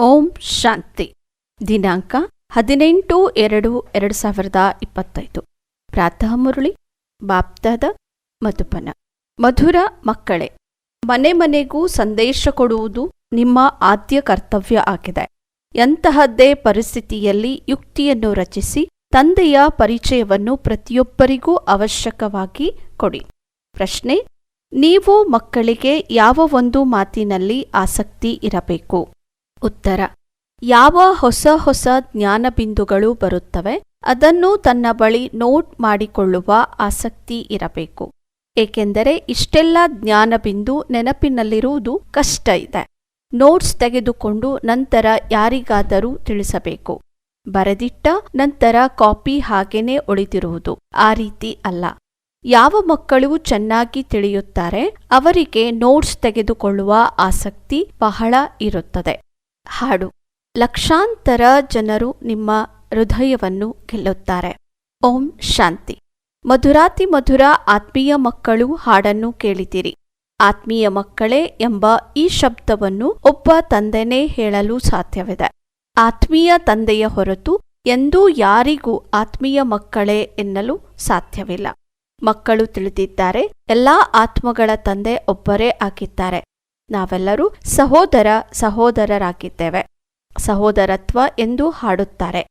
ಓಂ ಶಾಂತಿ. ದಿನಾಂಕ ಹದಿನೆಂಟು ಎರಡು ಎರಡು ಸಾವಿರದ ಇಪ್ಪತ್ತೈದು. ಪ್ರಾತಃ ಮುರಳಿ, ಬಾಪ್ತದ, ಮಧುಪನ. ಮಧುರ ಮಕ್ಕಳೇ, ಮನೆ ಮನೆಗೂ ಸಂದೇಶ ಕೊಡುವುದು ನಿಮ್ಮ ಆದ್ಯ ಕರ್ತವ್ಯ ಆಗಿದೆ. ಎಂತಹದ್ದೇ ಪರಿಸ್ಥಿತಿಯಲ್ಲಿ ಯುಕ್ತಿಯನ್ನು ರಚಿಸಿ ತಂದೆಯ ಪರಿಚಯವನ್ನು ಪ್ರತಿಯೊಬ್ಬರಿಗೂ ಅವಶ್ಯಕವಾಗಿ ಕೊಡಿ. ಪ್ರಶ್ನೆ, ನೀವು ಮಕ್ಕಳಿಗೆ ಯಾವ ಒಂದು ಮಾತಿನಲ್ಲಿ ಆಸಕ್ತಿ ಇರಬೇಕು? ಉತ್ತರ. ಯಾವ ಹೊಸ ಹೊಸ ಜ್ಞಾನಬಿಂದುಗಳು ಬರುತ್ತವೆ, ಅದನ್ನು ತನ್ನ ಬಳಿ ನೋಟ್ ಮಾಡಿಕೊಳ್ಳುವ ಆಸಕ್ತಿ ಇರಬೇಕು. ಏಕೆಂದರೆ ಇಷ್ಟೆಲ್ಲ ಜ್ಞಾನಬಿಂದು ನೆನಪಿನಲ್ಲಿರುವುದು ಕಷ್ಟ ಇದೆ. ನೋಟ್ಸ್ ತೆಗೆದುಕೊಂಡು ನಂತರ ಯಾರಿಗಾದರೂ ತಿಳಿಸಬೇಕು. ಬರೆದಿಟ್ಟ ನಂತರ ಕಾಪಿ ಹಾಗೇನೇ ಉಳಿದಿರುವುದು ಆ ರೀತಿ ಅಲ್ಲ. ಯಾವ ಮಕ್ಕಳು ಚೆನ್ನಾಗಿ ತಿಳಿಯುತ್ತಾರೆ, ಅವರಿಗೆ ನೋಟ್ಸ್ ತೆಗೆದುಕೊಳ್ಳುವ ಆಸಕ್ತಿ ಬಹಳ ಇರುತ್ತದೆ. ಹಾಡು. ಲಕ್ಷಾಂತರ ಜನರು ನಿಮ್ಮ ಹೃದಯವನ್ನು ಗೆಲ್ಲುತ್ತಾರೆ. ಓಂ ಶಾಂತಿ. ಮಧುರಾತಿ ಮಧುರ ಆತ್ಮೀಯ ಮಕ್ಕಳು ಹಾಡನ್ನು ಕೇಳಿದಿರಿ ಆತ್ಮೀಯ ಮಕ್ಕಳೇ ಎಂಬ ಈ ಶಬ್ದವನ್ನು ಒಬ್ಬ ತಂದೆನೇ ಹೇಳಲು ಸಾಧ್ಯವಿದೆ. ಆತ್ಮೀಯ ತಂದೆಯ ಹೊರತು ಎಂದೂ ಯಾರಿಗೂ ಆತ್ಮೀಯ ಮಕ್ಕಳೇ ಎನ್ನಲು ಸಾಧ್ಯವಿಲ್ಲ. ಮಕ್ಕಳು ತಿಳಿದಿದ್ದಾರೆ, ಎಲ್ಲಾ ಆತ್ಮಗಳ ತಂದೆ ಒಬ್ಬರೇ ಆಗಿದ್ದಾರೆ. ನಾವೆಲ್ಲರೂ ಸಹೋದರ ಸಹೋದರರಾಗಿದ್ದೇವೆ. ಸಹೋದರತ್ವ ಎಂದು ಹಾಡುತ್ತಾರೆ.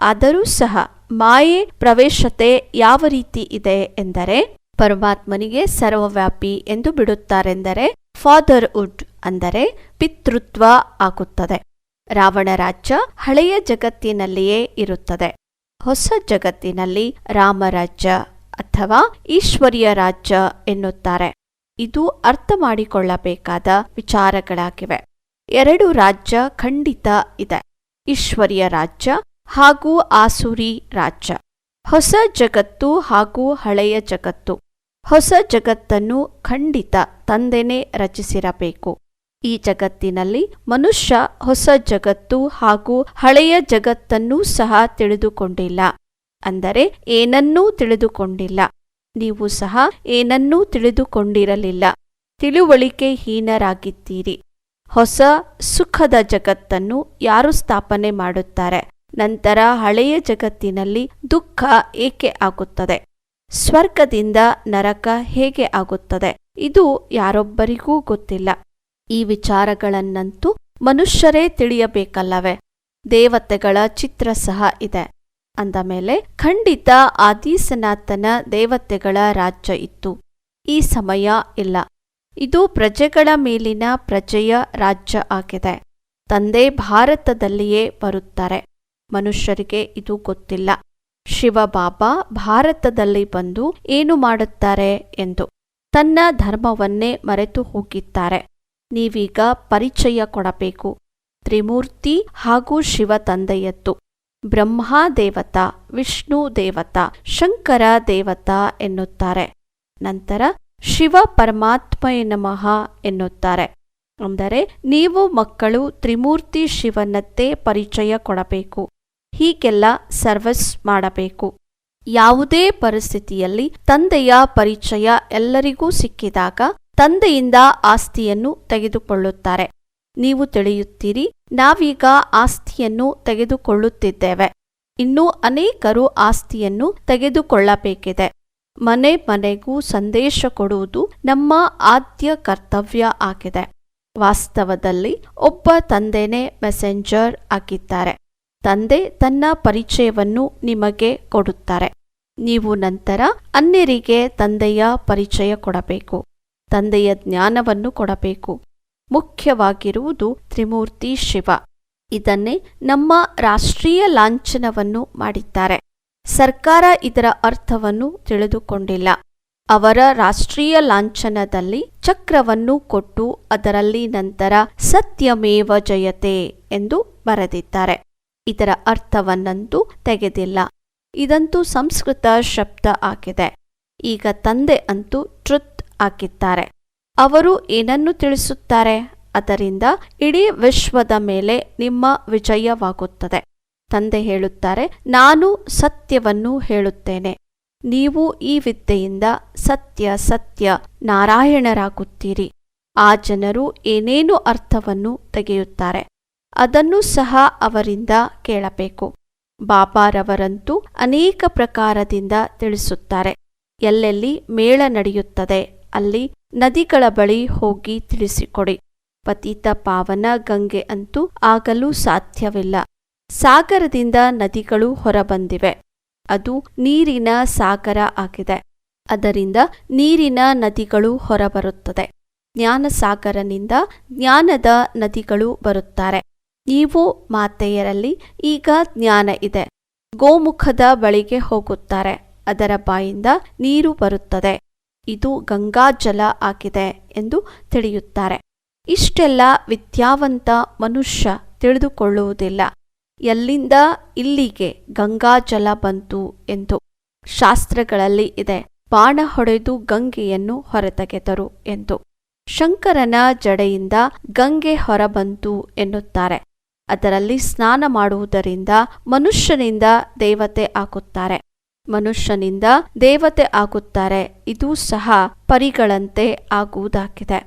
ಆದರೂ ಸಹ ಮಾಯೆ ಪ್ರವೇಶತೆ ಯಾವ ರೀತಿ ಇದೆ ಎಂದರೆ, ಪರಮಾತ್ಮನಿಗೆ ಸರ್ವವ್ಯಾಪಿ ಎಂದು ಬಿಡುತ್ತಾರೆಂದರೆ ಫಾದರ್ಹುಡ್ ಅಂದರೆ ಪಿತೃತ್ವ ಆಗುತ್ತದೆ. ರಾವಣ ರಾಜ್ಯ ಹಳೆಯ ಜಗತ್ತಿನಲ್ಲಿಯೇ ಇರುತ್ತದೆ. ಹೊಸ ಜಗತ್ತಿನಲ್ಲಿ ರಾಮರಾಜ್ಯ ಅಥವಾ ಈಶ್ವರ್ಯ ರಾಜ್ಯ ಎನ್ನುತ್ತಾರೆ. ಇದು ಅರ್ಥ ಮಾಡಿಕೊಳ್ಳಬೇಕಾದ ವಿಚಾರಗಳಾಗಿವೆ. ಎರಡು ರಾಜ್ಯ ಖಂಡಿತ ಇದೆ. ಈಶ್ವರಿಯ ರಾಜ್ಯ ಹಾಗೂ ಆಸುರಿ ರಾಜ್ಯ. ಹೊಸ ಜಗತ್ತು ಹಾಗೂ ಹಳೆಯ ಜಗತ್ತು. ಹೊಸ ಜಗತ್ತನ್ನು ಖಂಡಿತ ತಂದೆನೇ ರಚಿಸಿರಬೇಕು. ಈ ಜಗತ್ತಿನಲ್ಲಿ ಮನುಷ್ಯ ಹೊಸ ಜಗತ್ತು ಹಾಗೂ ಹಳೆಯ ಜಗತ್ತನ್ನೂ ಸಹ ತಿಳಿದುಕೊಂಡಿಲ್ಲ. ಅಂದರೆ ಏನನ್ನೂ ತಿಳಿದುಕೊಂಡಿಲ್ಲ. ನೀವು ಸಹ ಏನನ್ನೂ ತಿಳಿದುಕೊಂಡಿರಲಿಲ್ಲ. ತಿಳುವಳಿಕೆ ಹೀನರಾಗಿದ್ದೀರಿ ಹೊಸ ಸುಖದ ಜಗತ್ತನ್ನು ಯಾರು ಸ್ಥಾಪನೆ ಮಾಡುತ್ತಾರೆ? ನಂತರ ಹಳೆಯ ಜಗತ್ತಿನಲ್ಲಿ ದುಃಖ ಏಕೆ ಆಗುತ್ತದೆ? ಸ್ವರ್ಗದಿಂದ ನರಕ ಹೇಗೆ ಆಗುತ್ತದೆ? ಇದು ಯಾರೊಬ್ಬರಿಗೂ ಗೊತ್ತಿಲ್ಲ. ಈ ವಿಚಾರಗಳನ್ನಂತೂ ಮನುಷ್ಯರೇ ತಿಳಿಯಬೇಕಲ್ಲವೇ? ದೇವತೆಗಳ ಚಿತ್ರ ಸಹ ಇದೆ. ಅಂದ ಮೇಲೆ ಖಂಡಿತ ಆದಿಸನಾತನ ದೇವತೆಗಳ ರಾಜ್ಯ ಇತ್ತು. ಈ ಸಮಯ ಇಲ್ಲ. ಇದು ಪ್ರಜೆಗಳ ಮೇಲಿನ ಪ್ರಜೆಯ ರಾಜ್ಯ ಆಗಿದೆ. ತಂದೆ ಭಾರತದಲ್ಲಿಯೇ ಬರುತ್ತಾರೆ. ಮನುಷ್ಯರಿಗೆ ಇದು ಗೊತ್ತಿಲ್ಲ. ಶಿವಬಾಬಾ ಭಾರತದಲ್ಲಿ ಬಂದು ಏನು ಮಾಡುತ್ತಾರೆ ಎಂದು. ತನ್ನ ಧರ್ಮವನ್ನೇ ಮರೆತು ಹೋಗಿದ್ದಾರೆ. ನೀವೀಗ ಪರಿಚಯ ಕೊಡಬೇಕು. ತ್ರಿಮೂರ್ತಿ ಹಾಗೂ ಶಿವ ತಂದೆಯದ್ದು ಬ್ರಹ್ಮ ದೇವತಾ ವಿಷ್ಣು ದೇವತಾ ಶಂಕರ ದೇವತಾ ಎನ್ನುತ್ತಾರೆ. ನಂತರ ಶಿವ ಪರಮಾತ್ಮಯ ನಮಃ ಎನ್ನುತ್ತಾರೆ. ಅಂದರೆ ನೀವು ಮಕ್ಕಳು ತ್ರಿಮೂರ್ತಿ ಶಿವನತ್ತೇ ಪರಿಚಯ ಕೊಡಬೇಕು. ಹೀಗೆಲ್ಲ ಸರ್ವಿಸ್ ಮಾಡಬೇಕು. ಯಾವುದೇ ಪರಿಸ್ಥಿತಿಯಲ್ಲಿ ತಂದೆಯ ಪರಿಚಯ ಎಲ್ಲರಿಗೂ ಸಿಕ್ಕಿದಾಗ ತಂದೆಯಿಂದ ಆಸ್ತಿಯನ್ನು ತೆಗೆದುಕೊಳ್ಳುತ್ತಾರೆ. ನೀವು ತಿಳಿಯುತ್ತೀರಿ. ನಾವೀಗ ಆಸ್ತಿಯನ್ನು ತೆಗೆದುಕೊಳ್ಳುತ್ತಿದ್ದೇವೆ. ಇನ್ನೂ ಅನೇಕರು ಆಸ್ತಿಯನ್ನು ತೆಗೆದುಕೊಳ್ಳಬೇಕಿದೆ. ಮನೆ ಮನೆಗೂ ಸಂದೇಶ ಕೊಡುವುದು ನಮ್ಮ ಆದ್ಯ ಕರ್ತವ್ಯ ಆಗಿದೆ. ವಾಸ್ತವದಲ್ಲಿ ಒಬ್ಬ ತಂದೆನೇ ಮೆಸೆಂಜರ್ ಆಗಿದ್ದಾರೆ. ತಂದೆ ತನ್ನ ಪರಿಚಯವನ್ನು ನಿಮಗೆ ಕೊಡುತ್ತಾರೆ. ನೀವು ನಂತರ ಅನ್ಯರಿಗೆ ತಂದೆಯ ಪರಿಚಯ ಕೊಡಬೇಕು. ತಂದೆಯ ಜ್ಞಾನವನ್ನು ಕೊಡಬೇಕು. ಮುಖ್ಯವಾಗಿರುವುದು ತ್ರಿಮೂರ್ತಿ ಶಿವ. ಇದನ್ನೇ ನಮ್ಮ ರಾಷ್ಟ್ರೀಯ ಲಾಂಛನವನ್ನು ಮಾಡಿದ್ದಾರೆ. ಸರ್ಕಾರ ಇದರ ಅರ್ಥವನ್ನು ತಿಳಿದುಕೊಂಡಿಲ್ಲ. ಅವರ ರಾಷ್ಟ್ರೀಯ ಲಾಂಛನದಲ್ಲಿ ಚಕ್ರವನ್ನು ಕೊಟ್ಟು ಅದರಲ್ಲಿ ನಂತರ ಸತ್ಯಮೇವ ಜಯತೆ ಎಂದು ಬರೆದಿದ್ದಾರೆ. ಇದರ ಅರ್ಥವನ್ನಂತೂ ತೆಗೆದಿಲ್ಲ. ಇದಂತೂ ಸಂಸ್ಕೃತ ಶಬ್ದ ಆಗಿದೆ. ಈಗ ತಂದೆ ಅಂತೂ ಟ್ರುತ್ ಆಗಿದ್ದಾರೆ ಅವರು ಏನನ್ನು ತಿಳಿಸುತ್ತಾರೆ? ಅದರಿಂದ ಇಡೀ ವಿಶ್ವದ ಮೇಲೆ ನಿಮ್ಮ ವಿಜಯವಾಗುತ್ತದೆ. ತಂದೆ ಹೇಳುತ್ತಾರೆ, ನಾನು ಸತ್ಯವನ್ನು ಹೇಳುತ್ತೇನೆ. ನೀವು ಈ ವಿದ್ಯೆಯಿಂದ ಸತ್ಯ ಸತ್ಯ ನಾರಾಯಣರಾಗುತ್ತೀರಿ. ಆ ಜನರು ಏನೇನು ಅರ್ಥವನ್ನು ತೆಗೆಯುತ್ತಾರೆ, ಅದನ್ನು ಸಹ ಅವರಿಂದ ಕೇಳಬೇಕು. ಬಾಬಾರವರಂತೂ ಅನೇಕ ಪ್ರಕಾರದಿಂದ ತಿಳಿಸುತ್ತಾರೆ. ಎಲ್ಲೆಲ್ಲಿ ಮೇಳ ನಡೆಯುತ್ತದೆ, ಅಲ್ಲಿ ನದಿಗಳ ಬಳಿ ಹೋಗಿ ತಿಳಿಸಿಕೊಡಿ. ಪತಿತ ಪಾವನ ಗಂಗೆ ಅಂತೂ ಆಗಲು ಸಾಧ್ಯವಿಲ್ಲ. ಸಾಗರದಿಂದ ನದಿಗಳು ಹೊರಬಂದಿವೆ. ಅದು ನೀರಿನ ಸಾಗರ ಆಗಿದೆ. ಅದರಿಂದ ನೀರಿನ ನದಿಗಳು ಹೊರಬರುತ್ತದೆ. ಜ್ಞಾನಸಾಗರನಿಂದ ಜ್ಞಾನದ ನದಿಗಳು ಬರುತ್ತಾರೆ. ನೀವು ಮಾತೆಯರಲ್ಲಿ ಈಗ ಜ್ಞಾನ ಇದೆ. ಗೋಮುಖದ ಬಳಿಗೆ ಹೋಗುತ್ತಾರೆ. ಅದರ ಬಾಯಿಂದ ನೀರು ಬರುತ್ತದೆ. ಇದು ಗಂಗಾಜಲ ಆಗಿದೆ ಎಂದು ತಿಳಿಯುತ್ತಾರೆ. ಇಷ್ಟೆಲ್ಲ ವಿದ್ಯಾವಂತ ಮನುಷ್ಯ ತಿಳಿದುಕೊಳ್ಳುವುದಿಲ್ಲ. ಎಲ್ಲಿಂದ ಇಲ್ಲಿಗೆ ಗಂಗಾಜಲ ಬಂತು ಎಂದು ಶಾಸ್ತ್ರಗಳಲ್ಲಿ ಇದೆ. ಬಾಣ ಹೊಡೆದು ಗಂಗೆಯನ್ನು ಹೊರತೆಗೆದರು ಎಂದು. ಶಂಕರನ ಜಡೆಯಿಂದ ಗಂಗೆ ಹೊರಬಂತು ಎನ್ನುತ್ತಾರೆ. ಅದರಲ್ಲಿ ಸ್ನಾನ ಮಾಡುವುದರಿಂದ ಮನುಷ್ಯನಿಂದ ದೇವತೆ ಆಗುತ್ತಾರೆ. ಮನುಷ್ಯನಿಂದ ದೇವತೆ ಆಗುತ್ತಾರೆ. ಇದು ಸಹ ಪರಿಗಳಂತೆ ಆಗುವುದಾಗಿದೆ.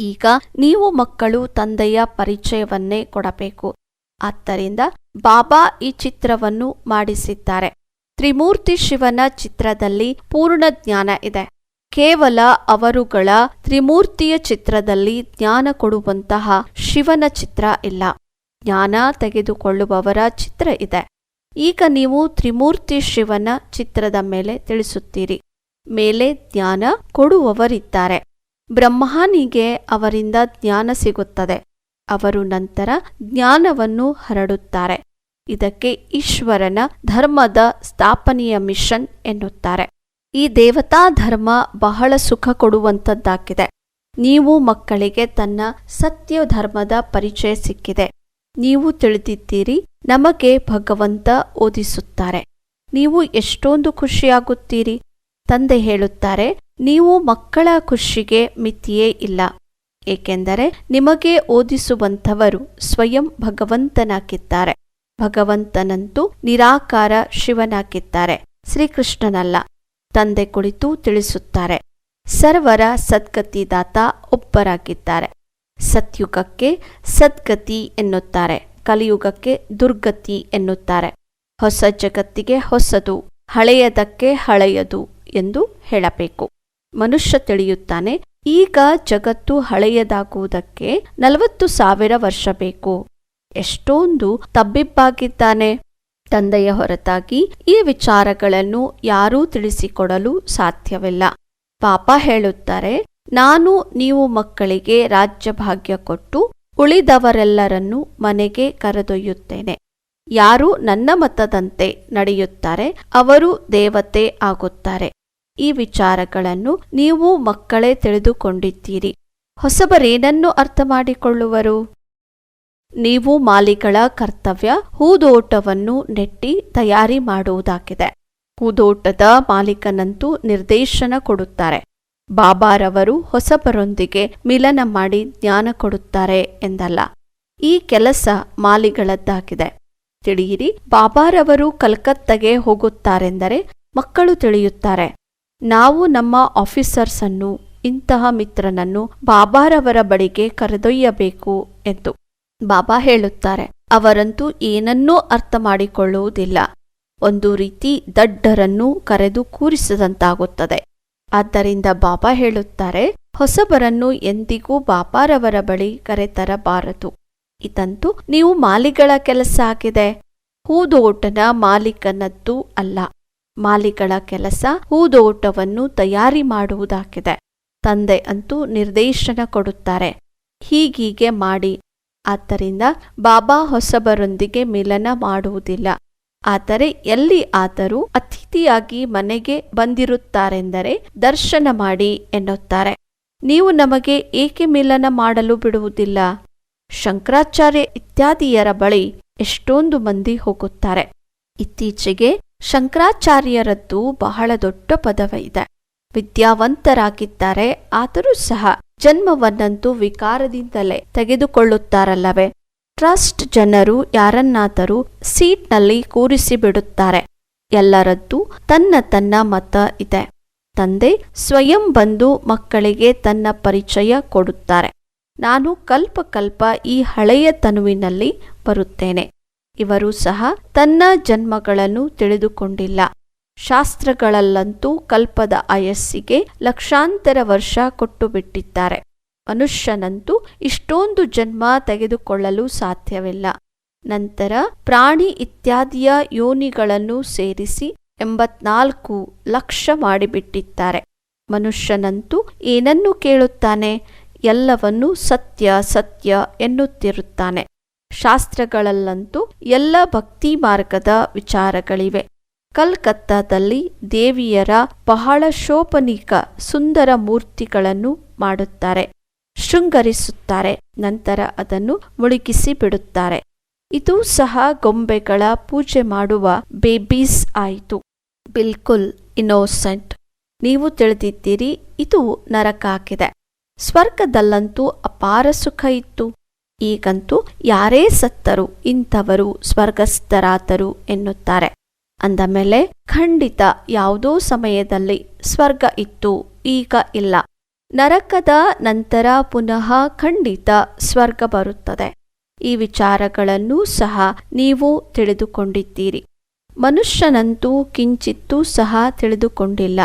ಈಗ ನೀವು ಮಕ್ಕಳು ತಂದೆಯ ಪರಿಚಯವನ್ನೇ ಕೊಡಬೇಕು. ಆದ್ದರಿಂದ ಬಾಬಾ ಈ ಚಿತ್ರವನ್ನು ಮಾಡಿಸಿದ್ದಾರೆ. ತ್ರಿಮೂರ್ತಿ ಶಿವನ ಚಿತ್ರದಲ್ಲಿ ಪೂರ್ಣ ಜ್ಞಾನ ಇದೆ. ಕೇವಲ ಅವರುಗಳ ತ್ರಿಮೂರ್ತಿಯ ಚಿತ್ರದಲ್ಲಿ ಜ್ಞಾನ ಕೊಡುವಂತಹ ಶಿವನ ಚಿತ್ರ ಇಲ್ಲ. ಜ್ಞಾನ ತೆಗೆದುಕೊಳ್ಳುವವರ ಚಿತ್ರ ಇದೆ. ಈಗ ನೀವು ತ್ರಿಮೂರ್ತಿ ಶಿವನ ಚಿತ್ರದ ಮೇಲೆ ತಿಳಿಸುತ್ತೀರಿ. ಮೇಲೆ ಜ್ಞಾನ ಕೊಡುವವರಿದ್ದಾರೆ. ಬ್ರಹ್ಮನಿಗೆ ಅವರಿಂದ ಜ್ಞಾನ ಸಿಗುತ್ತದೆ. ಅವರು ನಂತರ ಜ್ಞಾನವನ್ನು ಹರಡುತ್ತಾರೆ. ಇದಕ್ಕೆ ಈಶ್ವರನ ಧರ್ಮದ ಸ್ಥಾಪನೆಯ ಮಿಷನ್ ಎನ್ನುತ್ತಾರೆ. ಈ ದೇವತಾ ಧರ್ಮ ಬಹಳ ಸುಖ ಕೊಡುವಂಥದ್ದಾಗಿದೆ. ನೀವು ಮಕ್ಕಳಿಗೆ ತನ್ನ ಸತ್ಯ ಧರ್ಮದ ಪರಿಚಯ ಸಿಕ್ಕಿದೆ. ನೀವು ತಿಳಿದಿದ್ದೀರಿ, ನಮಗೆ ಭಗವಂತ ಓದಿಸುತ್ತಾರೆ. ನೀವು ಎಷ್ಟೊಂದು ಖುಷಿಯಾಗುತ್ತೀರಿ? ತಂದೆ ಹೇಳುತ್ತಾರೆ, ನೀವು ಮಕ್ಕಳ ಖುಷಿಗೆ ಮಿತಿಯೇ ಇಲ್ಲ. ಏಕೆಂದರೆ ನಿಮಗೆ ಓದಿಸುವಂಥವರು ಸ್ವಯಂ ಭಗವಂತನಾಗಿದ್ದಾರೆ. ಭಗವಂತನಂತೂ ನಿರಾಕಾರ ಶಿವನಾಗಿದ್ದಾರೆ. ಶ್ರೀಕೃಷ್ಣನಲ್ಲ. ತಂದೆ ಕುಳಿತು ತಿಳಿಸುತ್ತಾರೆ. ಸರ್ವರ ಸದ್ಗತಿದಾತ ಒಬ್ಬರಾಗಿದ್ದಾರೆ. ಸತ್ಯುಗಕ್ಕೆ ಸದ್ಗತಿ ಎನ್ನುತ್ತಾರೆ, ಕಲಿಯುಗಕ್ಕೆ ದುರ್ಗತಿ ಎನ್ನುತ್ತಾರೆ. ಹೊಸ ಜಗತ್ತಿಗೆ ಹೊಸದು, ಹಳೆಯದಕ್ಕೆ ಹಳೆಯದು ಎಂದು ಹೇಳಬೇಕು. ಮನುಷ್ಯ ತಿಳಿಯುತ್ತಾನೆ, ಈಗ ಜಗತ್ತು ಹಳೆಯದಾಗುವುದಕ್ಕೆ ನಲವತ್ತು ಸಾವಿರ ವರ್ಷ ಬೇಕು. ಎಷ್ಟೊಂದು ತಬ್ಬಿಬ್ಬಾಗಿದ್ದಾನೆ. ತಂದೆಯ ಹೊರತಾಗಿ ಈ ವಿಚಾರಗಳನ್ನು ಯಾರೂ ತಿಳಿಸಿಕೊಡಲು ಸಾಧ್ಯವಿಲ್ಲ. ಪಾಪ ಹೇಳುತ್ತಾರೆ ನಾನು ನೀವು ಮಕ್ಕಳಿಗೆ ರಾಜ್ಯ ಭಾಗ್ಯ ಕೊಟ್ಟು ಉಳಿದವರೆಲ್ಲರನ್ನು ಮನೆಗೆ ಕರೆದೊಯ್ಯುತ್ತೇನೆ. ಯಾರು ನನ್ನ ಮತದಂತೆ ನಡೆಯುತ್ತಾರೆ, ಅವರು ದೇವತೆ ಆಗುತ್ತಾರೆ. ಈ ವಿಚಾರಗಳನ್ನು ನೀವು ಮಕ್ಕಳೇ ತಿಳಿದುಕೊಂಡಿದ್ದೀರಿ. ಹೊಸಬರೇನನ್ನು ಅರ್ಥ ಮಾಡಿಕೊಳ್ಳುವರು ನೀವು ಮಾಲಿಗಳ ಕರ್ತವ್ಯ ಹೂದೋಟವನ್ನು ನೆಟ್ಟಿ ತಯಾರಿ ಮಾಡುವುದಾಗಿದೆ. ಹೂದೋಟದ ಮಾಲೀಕನಂತೂ ನಿರ್ದೇಶನ ಕೊಡುತ್ತಾರೆ. ಬಾಬಾರವರು ಹೊಸಬರೊಂದಿಗೆ ಮಿಲನ ಮಾಡಿ ಜ್ಞಾನ ಕೊಡುತ್ತಾರೆ ಎಂದಲ್ಲ. ಈ ಕೆಲಸ ಮಾಲಿಗಳದ್ದಾಗಿದೆ. ತಿಳಿಯಿರಿ, ಬಾಬಾರವರು ಕಲ್ಕತ್ತಾಗೆ ಹೋಗುತ್ತಾರೆಂದರೆ ಮಕ್ಕಳು ತಿಳಿಯುತ್ತಾರೆ. ನಾವು ನಮ್ಮ ಆಫೀಸರ್ಸ್ ಅನ್ನು ಇಂತಹ ಮಿತ್ರನನ್ನು ಬಾಬಾರವರ ಬಳಿಗೆ ಕರೆದೊಯ್ಯಬೇಕು ಎಂದು ಬಾಬಾ ಹೇಳುತ್ತಾರೆ. ಅವರಂತೂ ಏನನ್ನೂ ಅರ್ಥ ಮಾಡಿಕೊಳ್ಳುವುದಿಲ್ಲ ಒಂದು ರೀತಿ ದಡ್ಡರನ್ನು ಕರೆದು ಕೂರಿಸಿದಂತಾಗುತ್ತದೆ. ಆದ್ದರಿಂದ ಬಾಬಾ ಹೇಳುತ್ತಾರೆ, ಹೊಸಬರನ್ನು ಎಂದಿಗೂ ಬಾಪಾರವರ ಬಳಿ ಕರೆತರಬಾರದು. ಇದಂತೂ ನೀವು ಮಾಲಿಗಳ ಕೆಲಸ ಆಗಿದೆ. ಹೂದೋಟನ ಮಾಲೀಕನದ್ದು ಅಲ್ಲ. ಮಾಲಿಗಳ ಕೆಲಸ ಹೂದೋಟವನ್ನು ತಯಾರಿ ಮಾಡುವುದಾಗಿದೆ. ತಂದೆ ಅಂತೂ ನಿರ್ದೇಶನ ಕೊಡುತ್ತಾರೆ. ಹೀಗೀಗೆ ಮಾಡಿ. ಆದ್ದರಿಂದ ಬಾಬಾ ಹೊಸಬರೊಂದಿಗೆ ಮಿಲನ ಮಾಡುವುದಿಲ್ಲ. ಆದರೆ ಎಲ್ಲಿ ಆದರೂ ಅತಿಥಿಯಾಗಿ ಮನೆಗೆ ಬಂದಿರುತ್ತಾರೆಂದರೆ ದರ್ಶನ ಮಾಡಿ ಎನ್ನುತ್ತಾರೆ. ನೀವು ನಮಗೆ ಏಕೆ ಮಿಲನ ಮಾಡಲು ಬಿಡುವುದಿಲ್ಲ? ಶಂಕರಾಚಾರ್ಯ ಇತ್ಯಾದಿಯರ ಬಳಿ ಎಷ್ಟೊಂದು ಮಂದಿ ಹೋಗುತ್ತಾರೆ. ಇತ್ತೀಚೆಗೆ ಶಂಕರಾಚಾರ್ಯರದ್ದು ಬಹಳ ದೊಡ್ಡ ಪದವಿ ಇದೆ ವಿದ್ಯಾವಂತರಾಗಿದ್ದಾರೆ, ಆದರೂ ಸಹ ಜನ್ಮವನ್ನಂತೂ ವಿಕಾರದಿಂದಲೇ ತೆಗೆದುಕೊಳ್ಳುತ್ತಾರಲ್ಲವೇ? ಟ್ರಸ್ಟ್ ಜನರು ಯಾರನ್ನಾದರೂ ಸೀಟ್ನಲ್ಲಿ ಕೂರಿಸಿಬಿಡುತ್ತಾರೆ. ಎಲ್ಲರದ್ದು ತನ್ನ ತನ್ನ ಮತ ಇದೆ. ತಂದೆ ಸ್ವಯಂ ಬಂದು ಮಕ್ಕಳಿಗೆ ತನ್ನ ಪರಿಚಯ ಕೊಡುತ್ತಾರೆ. ನಾನು ಕಲ್ಪ ಕಲ್ಪ ಈ ಹಳೆಯ ತನುವಿನಲ್ಲಿ ಬರುತ್ತೇನೆ. ಇವರು ಸಹ ತನ್ನ ಜನ್ಮಗಳನ್ನು ತಿಳಿದುಕೊಂಡಿಲ್ಲ. ಶಾಸ್ತ್ರಗಳಲ್ಲಂತೂ ಕಲ್ಪದ ಆಯಸ್ಸಿಗೆ ಲಕ್ಷಾಂತರ ವರ್ಷ ಕೊಟ್ಟು ಬಿಟ್ಟಿದ್ದಾರೆ. ಮನುಷ್ಯನಂತೂ ಇಷ್ಟೊಂದು ಜನ್ಮ ತೆಗೆದುಕೊಳ್ಳಲು ಸಾಧ್ಯವಿಲ್ಲ. ನಂತರ ಪ್ರಾಣಿ ಇತ್ಯಾದಿಯ ಯೋನಿಗಳನ್ನು ಸೇರಿಸಿ ಎಂಬತ್ನಾಲ್ಕು ಲಕ್ಷ ಮಾಡಿಬಿಟ್ಟಿದ್ದಾರೆ. ಮನುಷ್ಯನಂತೂ ಏನನ್ನು ಕೇಳುತ್ತಾನೆ? ಎಲ್ಲವನ್ನೂ ಸತ್ಯ ಸತ್ಯ ಎನ್ನುತ್ತಿರುತ್ತಾನೆ. ಶಾಸ್ತ್ರಗಳಲ್ಲಂತೂ ಎಲ್ಲ ಭಕ್ತಿ ಮಾರ್ಗದ ವಿಚಾರಗಳಿವೆ. ಕಲ್ಕತ್ತಾದಲ್ಲಿ ದೇವಿಯರ ಬಹಳ ಶೋಪನಿಕ ಸುಂದರ ಮೂರ್ತಿಗಳನ್ನು ಮಾಡುತ್ತಾರೆ. ಶೃಂಗರಿಸುತ್ತಾರೆ, ನಂತರ ಅದನ್ನು ಮುಳುಗಿಸಿ ಬಿಡುತ್ತಾರೆ ಇದು ಸಹ ಗೊಂಬೆಗಳ ಪೂಜೆ ಮಾಡುವ ಬೇಬೀಸ್ ಆಯಿತು. ಬಿಲ್ಕುಲ್ ಇನ್ನೋಸೆಂಟ್. ನೀವು ತಿಳಿದಿದ್ದೀರಿ, ಇದು ನರಕಾಕಿದೆ ಸ್ವರ್ಗದಲ್ಲಂತೂ ಅಪಾರ ಸುಖ ಇತ್ತು. ಈಗಂತೂ ಯಾರೇ ಸತ್ತರು ಇಂಥವರು ಸ್ವರ್ಗಸ್ಥರಾದರು ಎನ್ನುತ್ತಾರೆ. ಅಂದಮೇಲೆ ಖಂಡಿತ ಯಾವುದೋ ಸಮಯದಲ್ಲಿ ಸ್ವರ್ಗ ಇತ್ತು, ಈಗ ಇಲ್ಲ. ನರಕದ ನಂತರ ಪುನಃ ಖಂಡಿತ ಸ್ವರ್ಗ ಬರುತ್ತದೆ. ಈ ವಿಚಾರಗಳನ್ನೂ ಸಹ ನೀವು ತಿಳಿದುಕೊಂಡಿದ್ದೀರಿ. ಮನುಷ್ಯನಂತೂ ಕಿಂಚಿತ್ತೂ ಸಹ ತಿಳಿದುಕೊಂಡಿಲ್ಲ.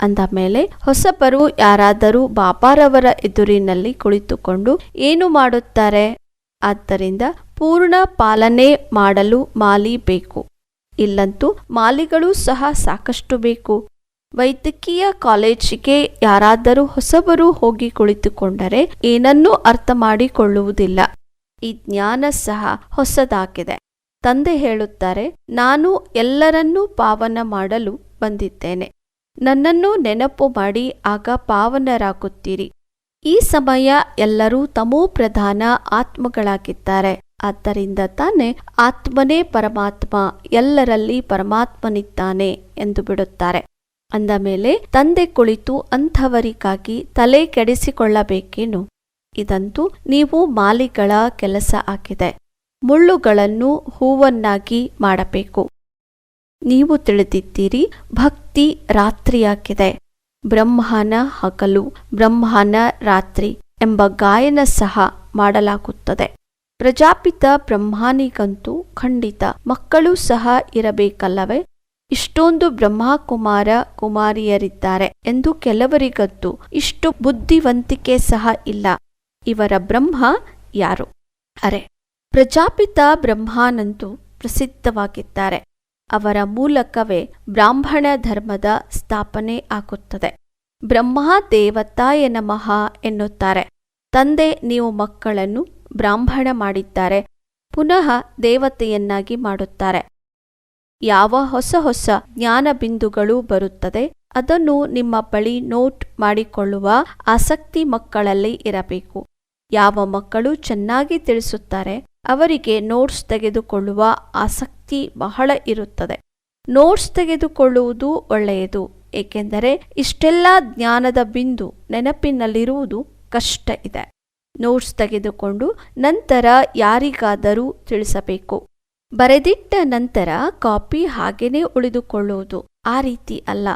ಅಂದ ಮೇಲೆ ಹೊಸಬರು ಯಾರಾದರೂ ಬಾಬಾರವರ ಎದುರಿನಲ್ಲಿ ಕುಳಿತುಕೊಂಡು ಏನು ಮಾಡುತ್ತಾರೆ? ಆದ್ದರಿಂದ ಪೂರ್ಣ ಪಾಲನೆ ಮಾಡಲು ಮಾಲಿ ಬೇಕು. ಇಲ್ಲಂತೂ ಮಾಲಿಗಳು ಸಹ ಸಾಕಷ್ಟು ಬೇಕು. ವೈದ್ಯಕೀಯ ಕಾಲೇಜಿಗೆ ಯಾರಾದರೂ ಹೊಸಬರು ಹೋಗಿ ಕುಳಿತುಕೊಂಡರೆ ಏನನ್ನೂ ಅರ್ಥ ಮಾಡಿಕೊಳ್ಳುವುದಿಲ್ಲ. ಈ ಜ್ಞಾನ ಸಹ ಹೊಸದಾಗಿದೆ. ತಂದೆ ಹೇಳುತ್ತಾರೆ, ನಾನು ಎಲ್ಲರನ್ನೂ ಪಾವನ ಮಾಡಲು ಬಂದಿದ್ದೇನೆ. ನನ್ನನ್ನು ನೆನಪು ಮಾಡಿ ಆಗ ಪಾವನರಾಗುತ್ತೀರಿ. ಈ ಸಮಯ ಎಲ್ಲರೂ ತಮೋ ಪ್ರಧಾನ ಆತ್ಮಗಳಾಗಿದ್ದಾರೆ. ಆದ್ದರಿಂದ ತಾನೇ ಆತ್ಮನೇ ಪರಮಾತ್ಮ, ಎಲ್ಲರಲ್ಲಿ ಪರಮಾತ್ಮನಿದ್ದಾನೆ ಎಂದು ಬಿಡುತ್ತಾರೆ. ಅಂದ ಮೇಲೆ ತಂದೆ ಕುಳಿತು ಅಂಥವರಿಗಾಗಿ ತಲೆ ಕೆಡಿಸಿಕೊಳ್ಳಬೇಕೇನು? ಇದಂತೂ ನೀವು ಮಾಲಿಗಳ ಕೆಲಸ ಆಗಿದೆ. ಮುಳ್ಳುಗಳನ್ನು ಹೂವನ್ನಾಗಿ ಮಾಡಬೇಕು. ನೀವು ತಿಳಿದಿದ್ದೀರಿ, ಭಕ್ತಿ ರಾತ್ರಿಯಾಗಿದೆ. ಬ್ರಹ್ಮನ ಹಗಲು, ಬ್ರಹ್ಮನ ರಾತ್ರಿ ಎಂಬ ಗಾಯನ ಸಹ ಮಾಡಲಾಗುತ್ತದೆ. ಪ್ರಜಾಪಿತ ಬ್ರಹ್ಮಾನಿಗಂತೂ ಖಂಡಿತ ಮಕ್ಕಳು ಸಹ ಇರಬೇಕಲ್ಲವೇ? ಇಷ್ಟೊಂದು ಬ್ರಹ್ಮಕುಮಾರ ಕುಮಾರಿಯರಿದ್ದಾರೆ ಎಂದು ಕೆಲವರಿಗತ್ತು ಇಷ್ಟು ಬುದ್ಧಿವಂತಿಕೆ ಸಹ ಇಲ್ಲ. ಇವರ ಬ್ರಹ್ಮ ಯಾರು? ಅರೆ, ಪ್ರಜಾಪಿತ ಬ್ರಹ್ಮಾನಂದು ಪ್ರಸಿದ್ಧವಾಗಿದ್ದಾರೆ. ಅವರ ಮೂಲಕವೇ ಬ್ರಾಹ್ಮಣ ಧರ್ಮದ ಸ್ಥಾಪನೆ ಆಗುತ್ತದೆ. ಬ್ರಹ್ಮ ದೇವತಾಯ ನಮಃ ಎನ್ನುತ್ತಾರೆ. ತಂದೆ, ನೀವು ಮಕ್ಕಳನ್ನು ಬ್ರಾಹ್ಮಣ ಮಾಡಿದ್ದಾರೆ. ಪುನಃ ದೇವತೆಯನ್ನಾಗಿ ಮಾಡುತ್ತಾರೆ. ಯಾವ ಹೊಸ ಹೊಸ ಜ್ಞಾನ ಬಿಂದುಗಳು ಬರುತ್ತದೆ. ಅದನ್ನು ನಿಮ್ಮ ಬಳಿ ನೋಟ್ ಮಾಡಿಕೊಳ್ಳುವ ಆಸಕ್ತಿ ಮಕ್ಕಳಲ್ಲಿ ಇರಬೇಕು. ಯಾವ ಮಕ್ಕಳು ಚೆನ್ನಾಗಿ ತಿಳಿಸುತ್ತಾರೆ, ಅವರಿಗೆ ನೋಟ್ಸ್ ತೆಗೆದುಕೊಳ್ಳುವ ಆಸಕ್ತಿ ಬಹಳ ಇರುತ್ತದೆ. ನೋಟ್ಸ್ ತೆಗೆದುಕೊಳ್ಳುವುದು ಒಳ್ಳೆಯದು, ಏಕೆಂದರೆ ಇಷ್ಟೆಲ್ಲ ಜ್ಞಾನದ ಬಿಂದು ನೆನಪಿನಲ್ಲಿರುವುದು ಕಷ್ಟ ಇದೆ. ನೋಟ್ಸ್ ತೆಗೆದುಕೊಂಡು ನಂತರ ಯಾರಿಗಾದರೂ ತಿಳಿಸಬೇಕು. ಬರೆದಿಟ್ಟ ನಂತರ ಕಾಪಿ ಹಾಗೇನೇ ಉಳಿದುಕೊಳ್ಳುವುದು. ಆ ರೀತಿ ಅಲ್ಲ.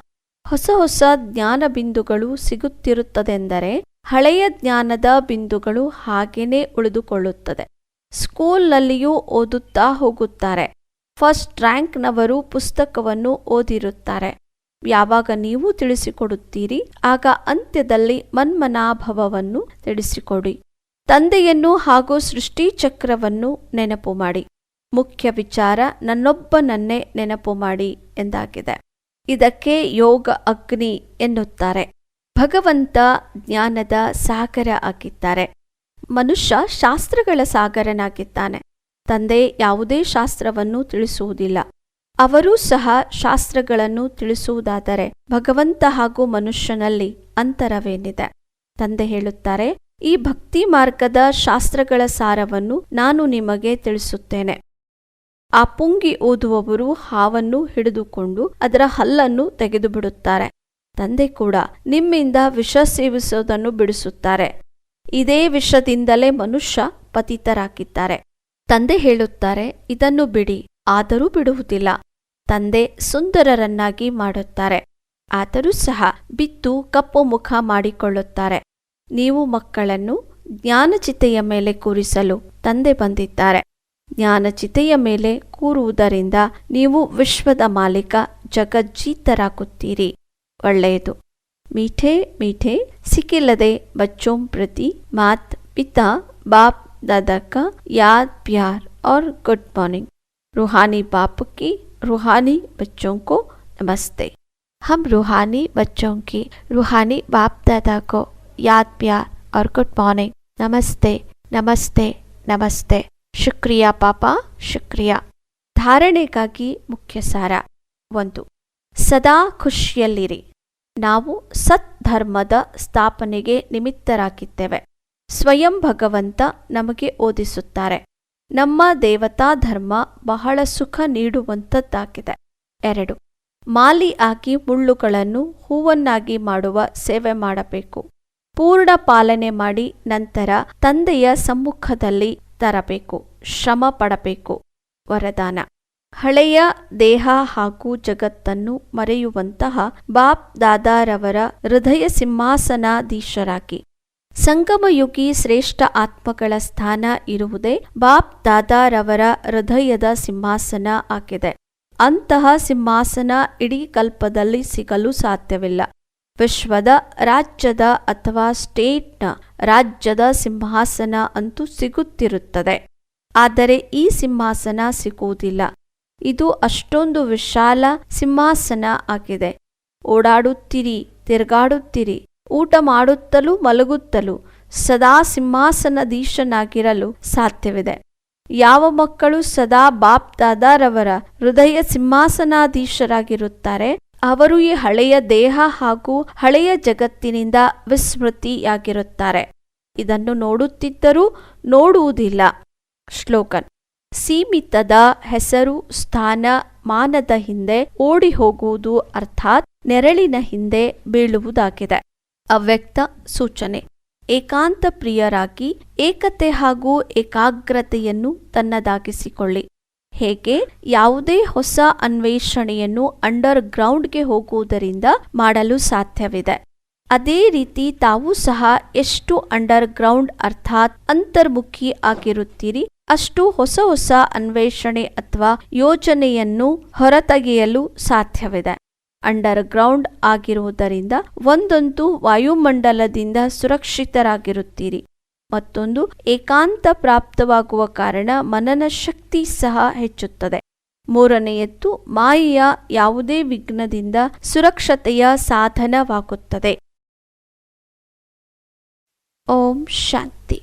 ಹೊಸ ಹೊಸ ಜ್ಞಾನ ಬಿಂದುಗಳು ಸಿಗುತ್ತಿರುತ್ತದೆಂದರೆ ಹಳೆಯ ಜ್ಞಾನದ ಬಿಂದುಗಳು ಹಾಗೇನೇ ಉಳಿದುಕೊಳ್ಳುತ್ತದೆ. ಸ್ಕೂಲ್ನಲ್ಲಿಯೂ ಓದುತ್ತಾ ಹೋಗುತ್ತಾರೆ. ಫಸ್ಟ್ ರ್ಯಾಂಕ್ನವರು ಪುಸ್ತಕವನ್ನು ಓದಿರುತ್ತಾರೆ. ಯಾವಾಗ ನೀವು ತಿಳಿಸಿಕೊಡುತ್ತೀರಿ, ಆಗ ಅಂತ್ಯದಲ್ಲಿ ಮನ್ಮನಾಭವವನ್ನು ತಿಳಿಸಿಕೊಡಿ. ತಂದೆಯನ್ನು ಹಾಗೂ ಸೃಷ್ಟಿಚಕ್ರವನ್ನು ನೆನಪು ಮಾಡಿ. ಮುಖ್ಯ ವಿಚಾರ, ನನ್ನೊಬ್ಬನನ್ನೇ ನೆನಪು ಮಾಡಿ ಎಂದಾಗಿದೆ. ಇದಕ್ಕೆ ಯೋಗ ಅಗ್ನಿ ಎನ್ನುತ್ತಾರೆ. ಭಗವಂತ ಜ್ಞಾನದ ಸಾಗರ ಆಗಿದ್ದಾರೆ. ಮನುಷ್ಯ ಶಾಸ್ತ್ರಗಳ ಸಾಗರನಾಗಿದ್ದಾನೆ. ತಂದೆ ಯಾವುದೇ ಶಾಸ್ತ್ರವನ್ನು ತಿಳಿಸುವುದಿಲ್ಲ. ಅವರೂ ಸಹ ಶಾಸ್ತ್ರಗಳನ್ನು ತಿಳಿಸುವುದಾದರೆ ಭಗವಂತ ಹಾಗೂ ಮನುಷ್ಯನಲ್ಲಿ ಅಂತರವೇನಿದೆ? ತಂದೆ ಹೇಳುತ್ತಾರೆ, ಈ ಭಕ್ತಿ ಮಾರ್ಗದ ಶಾಸ್ತ್ರಗಳ ಸಾರವನ್ನು ನಾನು ನಿಮಗೆ ತಿಳಿಸುತ್ತೇನೆ. ಆ ಪುಂಗಿ ಓದುವವರು ಹಾವನ್ನು ಹಿಡಿದುಕೊಂಡು ಅದರ ಹಲ್ಲನ್ನು ತೆಗೆದು ಬಿಡುತ್ತಾರೆ ತಂದೆ ಕೂಡ ನಿಮ್ಮಿಂದ ವಿಷ ಸೇವಿಸುವುದನ್ನು ಬಿಡಿಸುತ್ತಾರೆ. ಇದೇ ವಿಷದಿಂದಲೇ ಮನುಷ್ಯ ಪತಿತರಾಗಿದ್ದಾರೆ. ತಂದೆ ಹೇಳುತ್ತಾರೆ, ಇದನ್ನು ಬಿಡಿ, ಆದರೂ ಬಿಡುವುದಿಲ್ಲ. ತಂದೆ ಸುಂದರರನ್ನಾಗಿ ಮಾಡುತ್ತಾರೆ. ಆದರೂ ಸಹ ಬಿತ್ತು ಕಪ್ಪು ಮುಖ ಮಾಡಿಕೊಳ್ಳುತ್ತಾರೆ. ನೀವು ಮಕ್ಕಳನ್ನು ಜ್ಞಾನಚಿತೆಯ ಮೇಲೆ ಕೂರಿಸಲು ತಂದೆ ಬಂದಿದ್ದಾರೆ. ಜ್ಞಾನಚಿತೆಯ ಮೇಲೆ ಕೂರುವುದರಿಂದ ನೀವು ವಿಶ್ವದ ಮಾಲೀಕ ಜಗಜ್ಜೀತರಾಗುತ್ತೀರಿ ಒಳ್ಳೆಯದು ಮೀಠೆ ಮೀಠೆ ಸಿಕ್ಕಿಲ್ಲದೆ ಬಚ್ಚೋಂ ಪ್ರತಿ ಮಾತ್ ಪಿತಾ बाप दादा का याद प्यार और गुड मॉर्निंग रूहानी बाप की रूहानी बच्चों को नमस्ते हम रूहानी बच्चों की रूहानी बाप दादा को याद प्यार और गुड मॉर्निंग नमस्ते नमस्ते नमस्ते ಶುಕ್ರಿಯಾ ಪಾಪ, ಶುಕ್ರಿಯಾ. ಧಾರಣೆಗಾಗಿ ಮುಖ್ಯ ಸಾರ ಒಂದು, ಸದಾ ಖುಷಿಯಲ್ಲಿರಿ. ನಾವು ಸತ್ ಧರ್ಮದ ಸ್ಥಾಪನೆಗೆ ನಿಮಿತ್ತರಾಗಿದ್ದೇವೆ. ಸ್ವಯಂ ಭಗವಂತ ನಮಗೆ ಓದಿಸುತ್ತಾರೆ. ನಮ್ಮ ದೇವತಾ ಧರ್ಮ ಬಹಳ ಸುಖ ನೀಡುವಂಥದ್ದಾಗಿದೆ ಎರಡು, ಮಾಲಿ ಆಗಿ ಮುಳ್ಳುಗಳನ್ನು ಹೂವನ್ನಾಗಿ ಮಾಡುವ ಸೇವೆ ಮಾಡಬೇಕು. ಪೂರ್ಣ ಪಾಲನೆ ಮಾಡಿ ನಂತರ ತಂದೆಯ ಸಮ್ಮುಖದಲ್ಲಿ ತರಬೇಕು, ಶ್ರಮ ಪಡಬೇಕು. ವರದಾನ. ಹಳೆಯ ದೇಹ ಹಾಗೂ ಜಗತ್ತನ್ನು ಮರೆಯುವಂತಹ ಬಾಪ್ ದಾದಾರವರ ಹೃದಯ ಸಿಂಹಾಸನಾಧೀಶರಾಗಿ. ಸಂಗಮಯುಗಿ ಶ್ರೇಷ್ಠ ಆತ್ಮಗಳ ಸ್ಥಾನ ಇರುವುದೇ ಬಾಪ್ ದಾದಾರವರ ಹೃದಯದ ಸಿಂಹಾಸನ ಆಗಿದೆ. ಅಂತಹ ಸಿಂಹಾಸನ ಇಡೀ ಕಲ್ಪದಲ್ಲಿ ಸಿಗಲು ಸಾಧ್ಯವಿಲ್ಲ. ವಿಶ್ವದ ರಾಜ್ಯದ ಅಥವಾ ಸ್ಟೇಟ್ನ ರಾಜ್ಯದ ಸಿಂಹಾಸನ ಅಂತೂ ಸಿಗುತ್ತಿರುತ್ತದೆ. ಆದರೆ ಈ ಸಿಂಹಾಸನ ಸಿಗುವುದಿಲ್ಲ. ಇದು ಅಷ್ಟೊಂದು ವಿಶಾಲ ಸಿಂಹಾಸನ ಆಗಿದೆ. ಓಡಾಡುತ್ತಿರಿ, ತಿರುಗಾಡುತ್ತಿರಿ, ಊಟ ಮಾಡುತ್ತಲೂ ಮಲಗುತ್ತಲೂ ಸದಾ ಸಿಂಹಾಸನಧೀಶನಾಗಿರಲು ಸಾಧ್ಯವಿದೆ. ಯಾವ ಮಕ್ಕಳು ಸದಾ ಬಾಪ್ ದಾದಾರವರ ಹೃದಯ ಸಿಂಹಾಸನಾಧೀಶರಾಗಿರುತ್ತಾರೆ? ಅವರು ಈ ಹಳೆಯ ದೇಹ ಹಾಗೂ ಹಳೆಯ ಜಗತ್ತಿನಿಂದ ವಿಸ್ಮೃತಿಯಾಗಿರುತ್ತಾರೆ. ಇದನ್ನು ನೋಡುತ್ತಿದ್ದರೂ ನೋಡುವುದಿಲ್ಲ. ಶ್ಲೋಕನ್, ಸೀಮಿತದ ಹೆಸರು, ಸ್ಥಾನ, ಮಾನದ ಹಿಂದೆ ಓಡಿ ಹೋಗುವುದು ಅರ್ಥಾತ್ ನೆರಳಿನ ಹಿಂದೆ ಬೀಳುವುದಾಗಿದೆ. ಅವ್ಯಕ್ತ ಸೂಚನೆ ಏಕಾಂತ ಪ್ರಿಯರಾಗಿ ಏಕತೆ ಹಾಗೂ ಏಕಾಗ್ರತೆಯನ್ನು ತನ್ನದಾಗಿಸಿಕೊಳ್ಳಿ. ಹೇಗೆ ಯಾವುದೇ ಹೊಸ ಅನ್ವೇಷಣೆಯನ್ನು ಅಂಡರ್ ಗ್ರೌಂಡ್ಗೆ ಹೋಗುವುದರಿಂದ ಮಾಡಲು ಸಾಧ್ಯವಿದೆ. ಅದೇ ರೀತಿ ತಾವು ಸಹ ಎಷ್ಟು ಅಂಡರ್ ಗ್ರೌಂಡ್ ಅರ್ಥಾತ್ ಅಂತರ್ಮುಖಿ ಆಗಿರುತ್ತೀರಿ, ಅಷ್ಟು ಹೊಸ ಹೊಸ ಅನ್ವೇಷಣೆ ಅಥವಾ ಯೋಜನೆಯನ್ನು ಹೊರತೆಗೆಯಲು ಸಾಧ್ಯವಿದೆ. ಅಂಡರ್ ಗ್ರೌಂಡ್ ಆಗಿರುವುದರಿಂದ ಒಂದಂತೂ ವಾಯುಮಂಡಲದಿಂದ ಸುರಕ್ಷಿತರಾಗಿರುತ್ತೀರಿ. ಮತ್ತೊಂದು ಏಕಾಂತ ಪ್ರಾಪ್ತವಾಗುವ ಕಾರಣ ಮನನ ಶಕ್ತಿ ಸಹ ಹೆಚ್ಚುತ್ತದೆ. ಮೂರನೆಯದ್ದು, ಮಾಯೆಯ ಯಾವುದೇ ವಿಘ್ನದಿಂದ ಸುರಕ್ಷತೆಯ ಸಾಧನವಾಗುತ್ತದೆ. ಓಂ ಶಾಂತಿ.